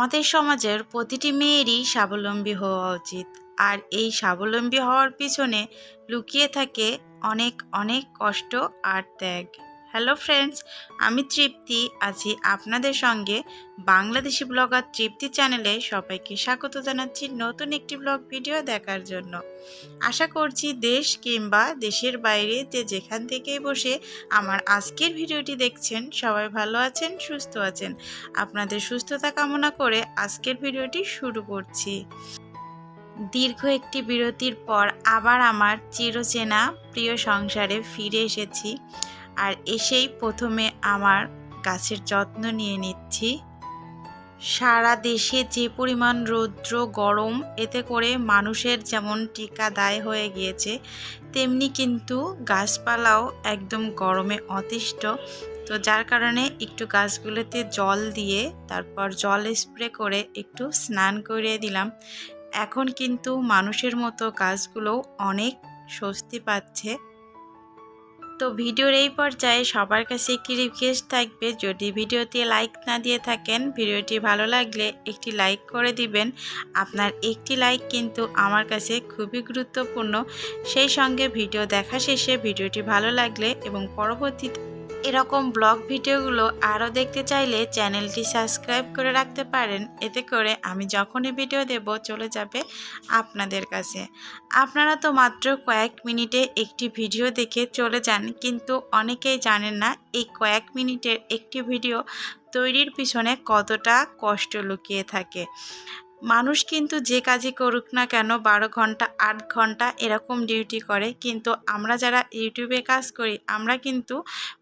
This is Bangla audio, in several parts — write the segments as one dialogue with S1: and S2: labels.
S1: আমাদের সমাজের প্রতিটি মেয়েরই স্বাবলম্বী হওয়া উচিত। আর এই স্বাবলম্বী হওয়ার পিছনে লুকিয়ে থাকে অনেক অনেক কষ্ট আর ত্যাগ। হ্যালো ফ্রেন্ডস, আমি তৃপ্তি। আছি আপনাদের সঙ্গে বাংলাদেশি ব্লগার তৃপ্তি চ্যানেলে সবাইকে স্বাগত জানাচ্ছি নতুন একটি ব্লগ ভিডিও দেখার জন্য। আশা করছি দেশ কিংবা দেশের বাইরে যে যেখান থেকে বসে আমার আজকের ভিডিওটি দেখছেন, সবাই ভালো আছেন, সুস্থ আছেন। আপনাদের সুস্থতা কামনা করে আজকের ভিডিওটি শুরু করছি। দীর্ঘ একটি বিরতির পর আবার আমার চিরচেনা প্রিয় সংসারে ফিরে এসেছি। আর এসেই প্রথমে আমার গাছের যত্ন নিয়ে নিচ্ছি। সারা দেশে যে পরিমাণ রৌদ্র, গরম, এতে করে মানুষের যেমন টিকা দায় হয়ে গিয়েছে, তেমনি কিন্তু গাছপালাও একদম গরমে অতিষ্ঠ। তো যার কারণে একটু গাছগুলোতে জল দিয়ে, তারপর জল স্প্রে করে একটু স্নান করিয়ে দিলাম। এখন কিন্তু মানুষের মতো গাছগুলোও অনেক স্বস্তি পাচ্ছে। তো ভিডিওর এই পর্যায়ে সবার কাছে একটি রিকোয়েস্ট থাকবে, যদি ভিডিওতে লাইক না দিয়ে থাকেন, ভিডিওটি ভালো লাগলে একটি লাইক করে দিবেন। আপনার একটি লাইক কিন্তু আমার কাছে খুবই গুরুত্বপূর্ণ। সেই সঙ্গে ভিডিও দেখা শেষে ভিডিওটি ভালো লাগলে এবং পরবর্তীতে এরকম ব্লগ ভিডিওগুলো আরও দেখতে চাইলে চ্যানেলটি সাবস্ক্রাইব করে রাখতে পারেন। এতে করে আমি যখনই ভিডিও দেব চলে যাবে আপনাদের কাছে। আপনারা তো মাত্র কয়েক মিনিটে একটি ভিডিও দেখে চলে যান, কিন্তু অনেকেই জানেন না এই কয়েক মিনিটের একটি ভিডিও তৈরির পিছনে কতটা কষ্ট লুকিয়ে থাকে। মানুষ কিন্তু যে কাজই করুক না কেন বারো ঘণ্টা, আট ঘণ্টা এরকম ডিউটি করে। কিন্তু আমরা যারা ইউটিউবে কাজ করি, আমরা কিন্তু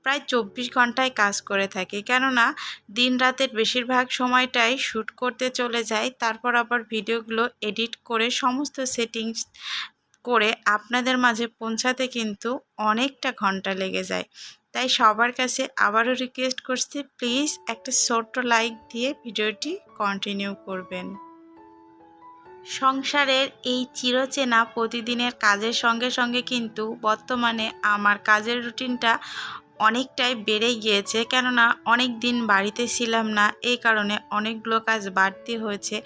S1: প্রায় চব্বিশ ঘন্টায় কাজ করে থাকি। কেননা দিন রাতের বেশিরভাগ সময়টাই শ্যুট করতে চলে যায় তারপর আবার ভিডিওগুলো এডিট করে সমস্ত সেটিংস করে আপনাদের মাঝে পৌঁছাতে কিন্তু অনেকটা ঘণ্টা লেগে যায়। তাই সবার কাছে আবারও রিকোয়েস্ট করছি প্লিজ একটা ছোট্ট লাইক দিয়ে ভিডিওটি কন্টিনিউ করবেন। সংসারের এই চিরচেনা প্রতিদিনের কাজের সঙ্গে সঙ্গে কিন্তু বর্তমানে আমার কাজের রুটিনটা অনেকটাই বেড়ে গিয়েছে কেননা অনেক দিন বাড়িতে ছিলাম না, এই কারণে অনেকগুলো কাজ বাড়তি হয়েছে।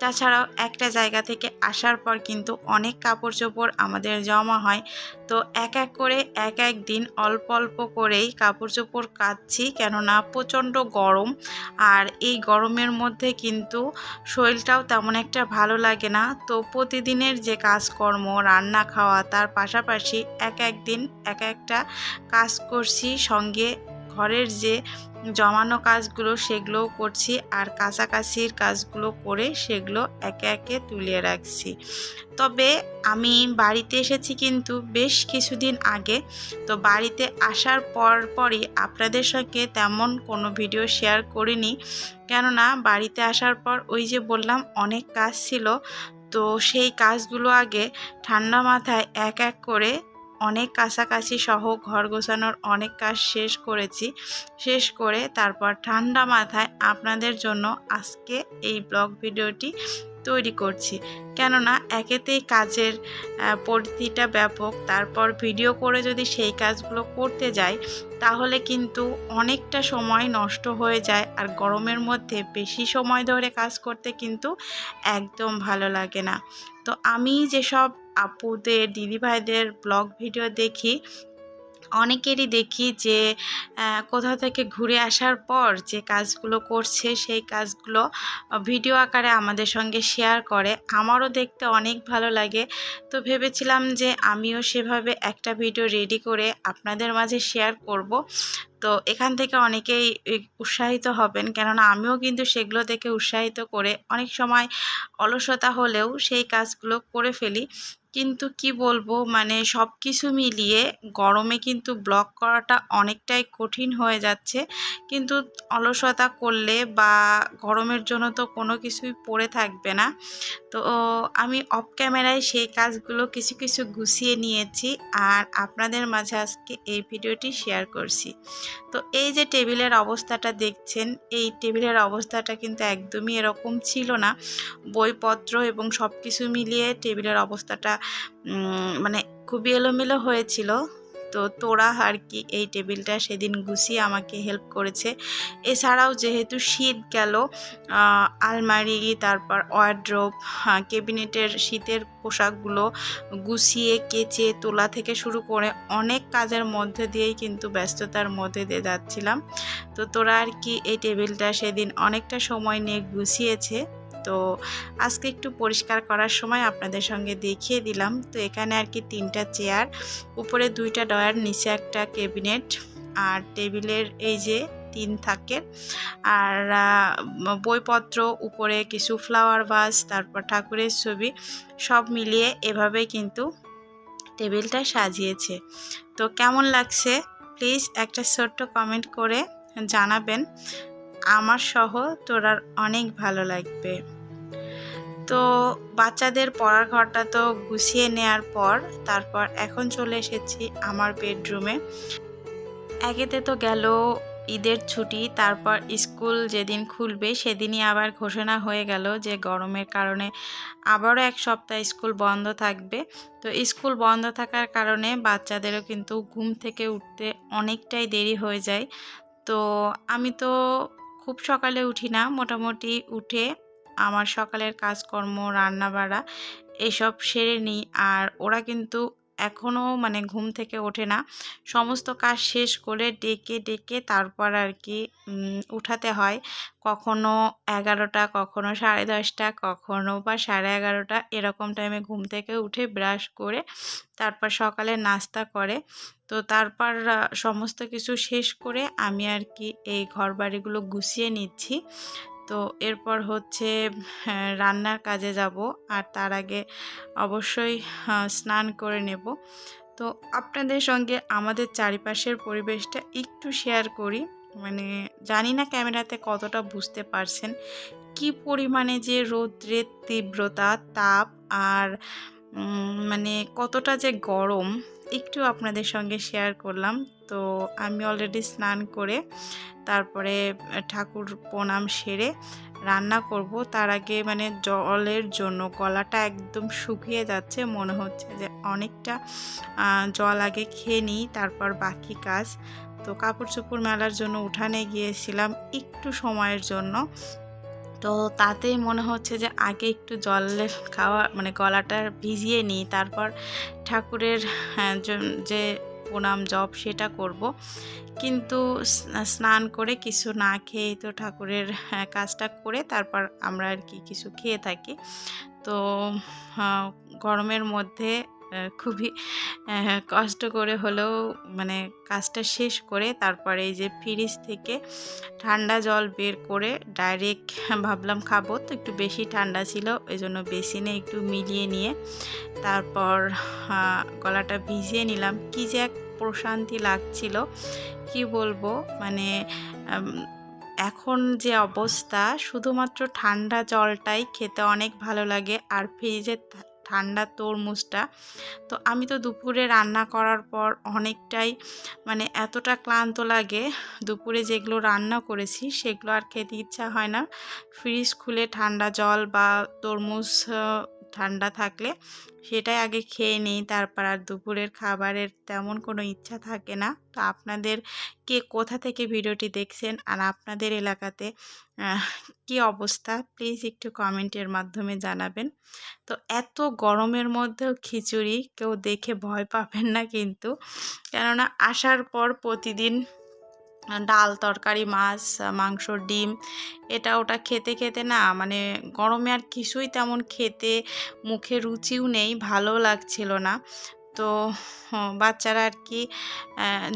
S1: তাছাড়াও একটা জায়গা থেকে আসার পর কিন্তু অনেক কাপড় চোপড় আমাদের জমা হয়। তো এক এক করে এক এক দিন অল্প অল্প করেই কাপড় চোপড় কাচ্ছি কেননা প্রচণ্ড গরম। আর এই গরমের মধ্যে কিন্তু শরীরটাও তেমন একটা ভালো লাগে না। তো প্রতিদিনের যে কাজকর্ম, রান্না খাওয়া, তার পাশাপাশি এক এক দিন এক একটা কাজ করছি। সঙ্গে ঘরের যে জমানো কাজগুলো সেগুলোও করছি আর কাছাকাছির কাজগুলো করে সেগুলো একে একে তুলে রাখছি। তবে আমি বাড়িতে এসেছি কিন্তু বেশ কিছুদিন আগে। তো বাড়িতে আসার পর পরই আপনাদের সঙ্গে তেমন কোনো ভিডিও শেয়ার করিনি। কেননা বাড়িতে আসার পর ওই যে বললাম, অনেক কাজ ছিল। তো সেই কাজগুলো আগে ঠান্ডা মাথায় এক এক করে অনেক কাছাকাছি সহ ঘর গোছানোর অনেক কাজ শেষ করেছি। শেষ করে তারপর ঠান্ডা মাথায় আপনাদের জন্য আজকে এই ব্লগ ভিডিওটি তৈরি করছি। কেননা একেতেই কাজের পরিধিটা ব্যাপক। তারপর ভিডিও করে যদি সেই কাজগুলো করতে যাই, তাহলে কিন্তু অনেকটা সময় নষ্ট হয়ে যায় আর গরমের মধ্যে বেশি সময় ধরে কাজ করতে কিন্তু একদম ভালো লাগে না। তো আমি যেসব আপুদের, দিদিভাইদের ব্লগ ভিডিও দেখি অনেকেরই দেখি যে কোথাও থেকে ঘুরে আসার পর যে কাজগুলো করছে, সেই কাজগুলো ভিডিও আকারে আমাদের সঙ্গে শেয়ার করে। আমারও দেখতে অনেক ভালো লাগে। তো ভেবেছিলাম যে, আমিও সেভাবে একটা ভিডিও রেডি করে আপনাদের মাঝে শেয়ার করব। তো এখান থেকে অনেকেই উৎসাহিত হবেন। কেননা আমিও কিন্তু সেগুলো দেখে উৎসাহিত করে অনেক সময় অলসতা হলেও সেই কাজগুলো করে ফেলি। কিন্তু কি বলব মানে সব কিছু মিলিয়ে গরমে কিন্তু ব্লক করাটা অনেকটাই কঠিন হয়ে যাচ্ছে। কিন্তু অলসতা করলে বা গরমের জন্য তো কোনো কিছুই পড়ে থাকবে না। তো আমি অফ ক্যামেরায় সেই কাজগুলো কিছু কিছু গুছিয়ে নিয়েছি আর আপনাদের মাঝে আজকে এই ভিডিওটি শেয়ার করছি। তো এই যে টেবিলের অবস্থাটা দেখছেন, এই টেবিলের অবস্থাটা কিন্তু একদমই এরকম ছিল না। বইপত্র এবং সব কিছু মিলিয়ে টেবিলের অবস্থাটা মানে খুবই এলোমেলো হয়েছিল। তো তোরা আর কি এই টেবিলটা সেদিন গুছিয়ে আমাকে হেল্প করেছে। এছাড়াও যেহেতু শীত গেল আলমারি, তারপর ওয়ার্ড্রোব কেবিনেটের শীতের পোশাকগুলো গুছিয়ে, কেচে, তোলা থেকে শুরু করে অনেক কাজের মধ্যে দিয়েই কিন্তু ব্যস্ততার মধ্যে দিয়ে যাচ্ছিলাম। তো তোরা আর কি এই টেবিলটা সেদিন অনেকটা সময় নিয়ে গুছিয়েছে। তো আজকে একটু পরিষ্কার করার সময় আপনাদের সঙ্গে দেখিয়ে দিলাম। তো এখানে আর কি তিনটা চেয়ার, উপরে দুইটা ডয়ার, নিচে একটা ক্যাবিনেট আর টেবিলের এই যে তিন থাকে। আর বইপত্র, উপরে কিছু ফ্লাওয়ার ভাস, তারপর ঠাকুরের ছবি, সব মিলিয়ে এভাবেই কিন্তু টেবিলটা সাজিয়েছে। তো কেমন লাগছে? প্লিজ একটা ছোট্ট কমেন্ট করে জানাবেন। আমার সহ তোরার অনেক ভালো লাগবে। তো বাচ্চাদের পড়ার ঘরটা তো গুছিয়ে নেওয়ার পর তারপর এখন চলে এসেছি আমার বেডরুমে। একেতে তো গেল ঈদের ছুটি, তারপর স্কুল যেদিন খুলবে সেদিনই আবার ঘোষণা হয়ে গেল যে গরমের কারণে আবারও এক সপ্তাহ স্কুল বন্ধ থাকবে। তো স্কুল বন্ধ থাকার কারণে বাচ্চাদেরও কিন্তু ঘুম থেকে উঠতে অনেকটাই দেরি হয়ে যায়। তো আমি তো খুব সকালে উঠি না, মোটামুটি উঠে আমার সকালের কাজকর্ম রান্না বাড়া এসব সেরে নিই। আর ওরা কিন্তু এখনও মানে ঘুম থেকে ওঠে না। সমস্ত কাজ শেষ করে ডেকে ডেকে তারপর আর কি উঠাতে হয়। কখনো এগারোটা, কখনো সাড়ে দশটা, কখনো বা সাড়ে এগারোটা এরকম টাইমে ঘুম থেকে উঠে ব্রাশ করে তারপর সকালে নাস্তা করে। তো তারপর সমস্ত কিছু শেষ করে আমি আর কি এই ঘর বাড়িগুলো গুছিয়ে নিচ্ছি। তো এরপর হচ্ছে হ্যাঁ, রান্নার কাজে যাব আর তার আগে অবশ্যই স্নান করে নেব। তো আপনাদের সঙ্গে আমাদের চারিপাশের পরিবেশটা একটু শেয়ার করি। মানে জানি না ক্যামেরাতে কতটা বুঝতে পারছেন। কি পরিমাণে যে রৌদ্রের তীব্রতা তাপ আর মানে কতটা যে গরম, একটু আপনাদের সঙ্গে শেয়ার করলাম। তো আমি অলরেডি স্নান করে তারপরে ঠাকুর প্রণাম সেরে রান্না করব। তার আগে মানে জলের জন্য গলাটা একদম শুকিয়ে যাচ্ছে। মনে হচ্ছে যে অনেকটা জল আগে খেয়ে নিই, তারপর বাকি কাজ। তো কাপড় চোপড় মেলার জন্য উঠানে গিয়েছিলাম একটু সময়ের জন্য। তো তাতেই মনে হচ্ছে যে আগে একটু জলের খাওয়া মানে গলাটা ভিজিয়ে নিই তারপর ঠাকুরের হ্যাঁ, যে প্রণাম জপ সেটা করব। কিন্তু স্নান করে কিছু না খেয়েই তো ঠাকুরের হ্যাঁ, কাজটা করে তারপর আমরা আর কি কিছু খেয়ে থাকি। তো গরমের মধ্যে খুবই কষ্ট করে হলেও মানে কাজটা শেষ করে তারপরে এই যে ফ্রিজ থেকে ঠান্ডা জল বের করে ডাইরেক্ট ভাবলাম খাব। তো একটু বেশি ঠান্ডা ছিল ওই জন্য বেসিনে একটু মিলিয়ে নিয়ে তারপর গলাটা ভিজিয়ে নিলাম। কি যে এক প্রশান্তি লাগছিল, কি বলব? মানে এখন যে অবস্থা, শুধুমাত্র ঠান্ডা জলটাই খেতে অনেক ভালো লাগে, আর ফ্রিজের ঠান্ডা তরমুজটা। তো আমি তো দুপুরে রান্না করার পর অনেকটাই মানে এতটা ক্লান্ত লাগে, দুপুরে যেগুলো রান্না করেছি সেগুলো আর খেতে ইচ্ছা হয় না। ফ্রিজ খুলে ঠান্ডা জল বা তরমুজ ঠান্ডা থাকলে সেটাই আগে খেয়ে নিই। তারপর আর দুপুরের খাবারের তেমন কোনো ইচ্ছা থাকে না। তো আপনাদের কে কোথা থেকে ভিডিওটি দেখছেন আর আপনাদের এলাকাতে কি অবস্থা? প্লিজ একটু কমেন্টের মাধ্যমে জানাবেন। তো এত গরমের মধ্যেও খিচুড়ি কেউ দেখে ভয় পাবেন না কিন্তু। কেননা আসার পর প্রতিদিন ডাল, তরকারি, মাছ, মাংস, ডিম, এটা ওটা খেতে খেতে না মানে গরমে আর কিছুই তেমন খেতে মুখে রুচিও নেই, ভালো লাগছিল না। তো বাচ্চারা আর কি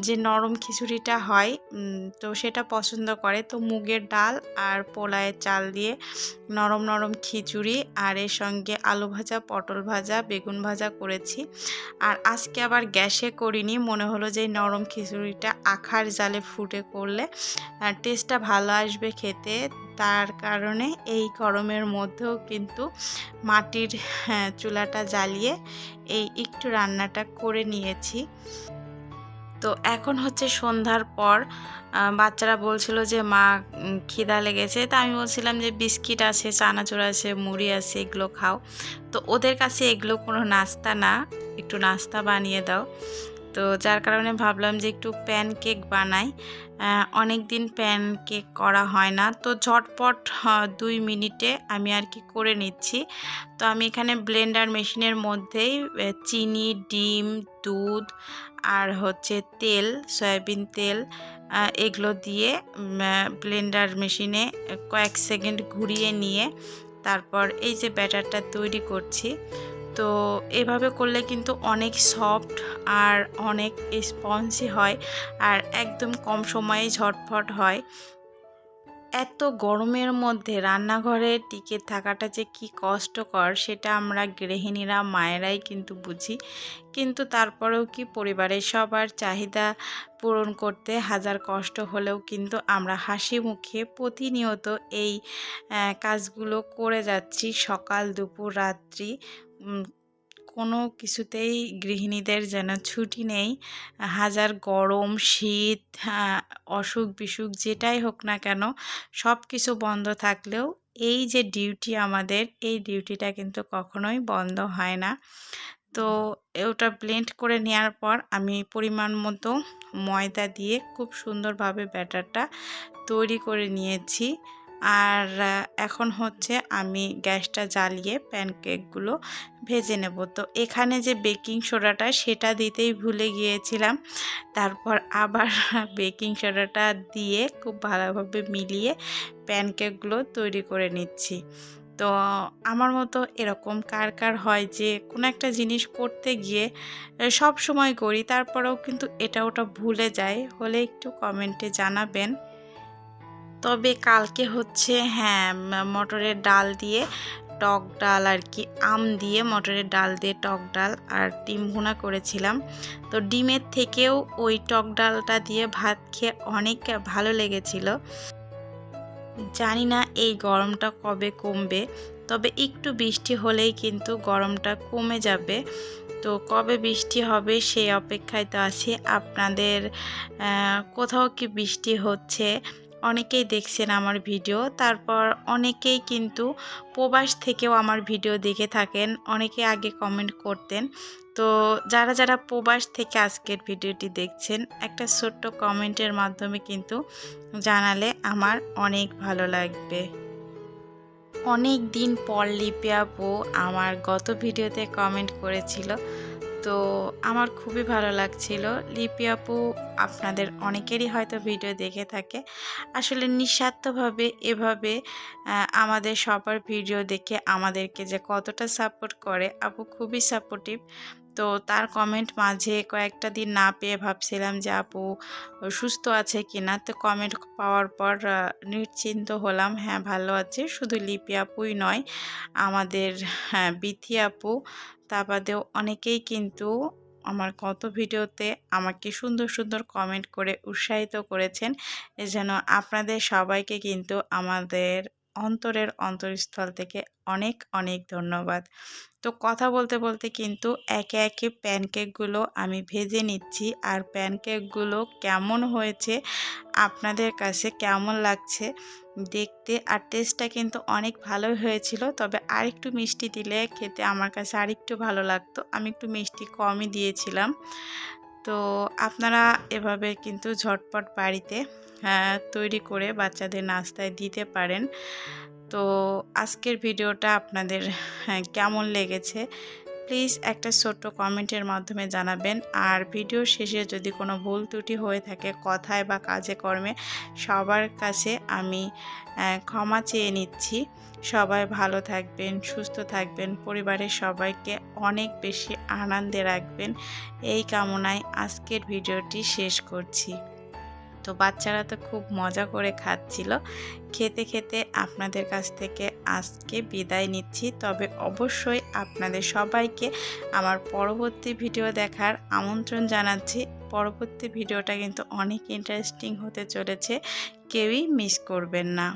S1: যে নরম খিচুড়িটা হয় তো সেটা পছন্দ করে। তো মুগের ডাল আর পোলায়ের চাল দিয়ে নরম নরম খিচুড়ি আর এর সঙ্গে আলু ভাজা, পটল ভাজা, বেগুন ভাজা করেছি। আর আজকে আবার গ্যাসে করিনি, মনে হলো যে নরম খিচুড়িটা আখার জালে ফুটে করলে টেস্টটা ভালো আসবে খেতে। তার কারণে এই গরমের মধ্যেও কিন্তু মাটির হ্যাঁ, চুলাটা জ্বালিয়ে এই একটু রান্নাটা করে নিয়েছি। তো এখন হচ্ছে সন্ধ্যার পর বাচ্চারা বলছিল যে মা খিদা লেগেছে। তা আমি বলছিলাম যে বিস্কিট আছে চানাচুর আছে মুড়ি আছে এগুলো খাও। তো ওদের কাছে এগুলো কোনো নাস্তা না একটু নাস্তা বানিয়ে দাও। তো যার কারণে ভাবলাম যে একটু প্যান কেক বানাই। অনেক দিন প্যান কেক করা হয় না। তো ঝটপট দুই মিনিটে আমি আর কি করে নিচ্ছি। তো আমি এখানে ব্লেন্ডার মেশিনের মধ্যেই চিনি, ডিম, দুধ আর হচ্ছে তেল, সয়াবিন তেল এগুলো দিয়ে ব্লেন্ডার মেশিনে কয়েক সেকেন্ড ঘুরিয়ে নিয়ে তারপর এই যে ব্যাটারটা তৈরি করছি। তো এভাবে করলে কিন্তু অনেক সফট আর অনেক স্পঞ্জি হয় আর একদম কম সময়ে ঝটফট হয়। এত গরমের মধ্যে রান্নাঘরে টিকে থাকাটা যে কি কষ্টকর সেটা আমরা গৃহিণীরা, মায়েরাই কিন্তু বুঝি। কিন্তু তারপরেও কি পরিবারের সবার চাহিদা পূরণ করতে হাজার কষ্ট হলেও কিন্তু আমরা হাসি মুখে প্রতিনিয়ত এই কাজগুলো করে যাচ্ছি সকাল, দুপুর, রাত্রি। কোনো কিছুতেই গৃহিণীদের যেন ছুটি নেই। হাজার গরম শীত অসুখ বিসুখ যেটাই হোক না কেন সব কিছু বন্ধ থাকলেও এই যে ডিউটি আমাদের এই ডিউটিটা কিন্তু কখনোই বন্ধ হয় না। তো ওটা ব্লেন্ড করে নেওয়ার পর আমি পরিমাণ মতো ময়দা দিয়ে খুব সুন্দরভাবে ব্যাটারটা তৈরি করে নিয়েছি। আর এখন হচ্ছে আমি গ্যাসটা জ্বালিয়ে প্যানকেকগুলো ভেজে নেব। তো এখানে যে বেকিং সোডাটা সেটা দিতেই ভুলে গিয়েছিলাম। তারপর আবার বেকিং সোডাটা দিয়ে খুব ভালোভাবে মিলিয়ে প্যানকেকগুলো তৈরি করে নিচ্ছি। তো আমার মতো এরকম কার কার হয় যে কোনো একটা জিনিস করতে গিয়ে সব সময় করি, তারপরেও কিন্তু এটা ওটা ভুলে যায়। হলে একটু কমেন্টে জানাবেন। তবে কালকে হচ্ছে হ্যাঁ মটরের ডাল দিয়ে টক ডাল আর কি, আম দিয়ে মটরের ডাল দিয়ে টক ডাল আর ডিম ভুনা করেছিলাম। তো ডিমের থেকেও ওই টক ডালটা দিয়ে ভাত খেয়ে অনেক ভালো লেগেছিল। জানি না এই গরমটা কবে কমবে, তবে একটু বৃষ্টি হলেই কিন্তু গরমটা কমে যাবে। তো কবে বৃষ্টি হবে সেই অপেক্ষায় তো আছি। আপনাদের কোথাও কি বৃষ্টি হচ্ছে? অনেকেই দেখছেন আমার ভিডিও, তারপর অনেকেই কিন্তু প্রবাস থেকেও আমার ভিডিও দেখে থাকেন, অনেকে আগে কমেন্ট করতেন। তো যারা যারা প্রবাস থেকে আজকের ভিডিওটি দেখছেন, একটা ছোট্ট কমেন্টের মাধ্যমে কিন্তু জানালে আমার অনেক ভালো লাগবে। অনেক দিন পর লিপি আপু আমার গত ভিডিওতে কমেন্ট করেছিল তো আমার খুবই ভালো লাগছিল। লিপি আপু, আপনাদের অনেকেরই হয়তো ভিডিও দেখে থাকে। আসলে নিঃস্বার্থভাবে এভাবে আমাদের সবার ভিডিও দেখে আমাদেরকে যে কতটা সাপোর্ট করে, আপু খুবই সাপোর্টিভ তো তার কমেন্ট মাঝে কয়েকটা দিন না পেয়ে ভাবছিলাম যে আপু সুস্থ আছে কি না তো কমেন্ট পাওয়ার পর নিশ্চিন্ত হলাম হ্যাঁ ভালো আছে। শুধু লিপি আপুই নয়, আমাদের হ্যাঁ বিথি আপু তা বাদেও অনেকেই কিন্তু আমার কত ভিডিওতে আমাকে সুন্দর সুন্দর কমেন্ট করে উৎসাহিত করেছেন, যেন আপনাদের সবাইকে কিন্তু আমাদের অন্তরের অন্তরস্থল থেকে অনেক অনেক ধন্যবাদ। তো কথা বলতে বলতে কিন্তু একে একে প্যানকেকগুলো আমি ভেজে নিচ্ছি, আর প্যানকেকগুলো কেমন হয়েছে, আপনাদের কাছে কেমন লাগছে দেখতে আর টেস্টটা কিন্তু অনেক ভালো হয়েছিল। তবে আরেকটু মিষ্টি দিলে খেতে আমার কাছে আরেকটু ভালো লাগতো। আমি একটু মিষ্টি কমই দিয়েছিলাম। তো আপনারা এভাবে কিন্তু ঝটপট বাড়িতে আহ, তৈরি করে বাচ্চাদের নাস্তায় দিতে পারেন। তো আজকের ভিডিওটা আপনাদের হ্যাঁ, কেমন লেগেছে? প্লিজ একটা ছোট্ট কমেন্টের মাধ্যমে জানাবেন। আর ভিডিও শেষে যদি কোনো ভুল ত্রুটি হয়ে থাকে কথায় বা কাজে কর্মে, সবার কাছে আমি ক্ষমা চেয়ে নিচ্ছি। সবাই ভালো থাকবেন, সুস্থ থাকবেন। পরিবারের সবাইকে অনেক বেশি আনন্দে রাখবেন। এই কামনায় আজকের ভিডিওটি শেষ করছি। তো বাচ্চারা তো খুব মজা করে খাচ্ছিল। খেতে খেতে আপনাদের কাছ থেকে আজকে বিদায় নিচ্ছি। তবে অবশ্যই আপনাদের সবাইকে আমার পরবর্তী ভিডিও দেখার আমন্ত্রণ জানাচ্ছি। পরবর্তী ভিডিওটা কিন্তু অনেক ইন্টারেস্টিং হতে চলেছে। কেউই মিস করবেন না।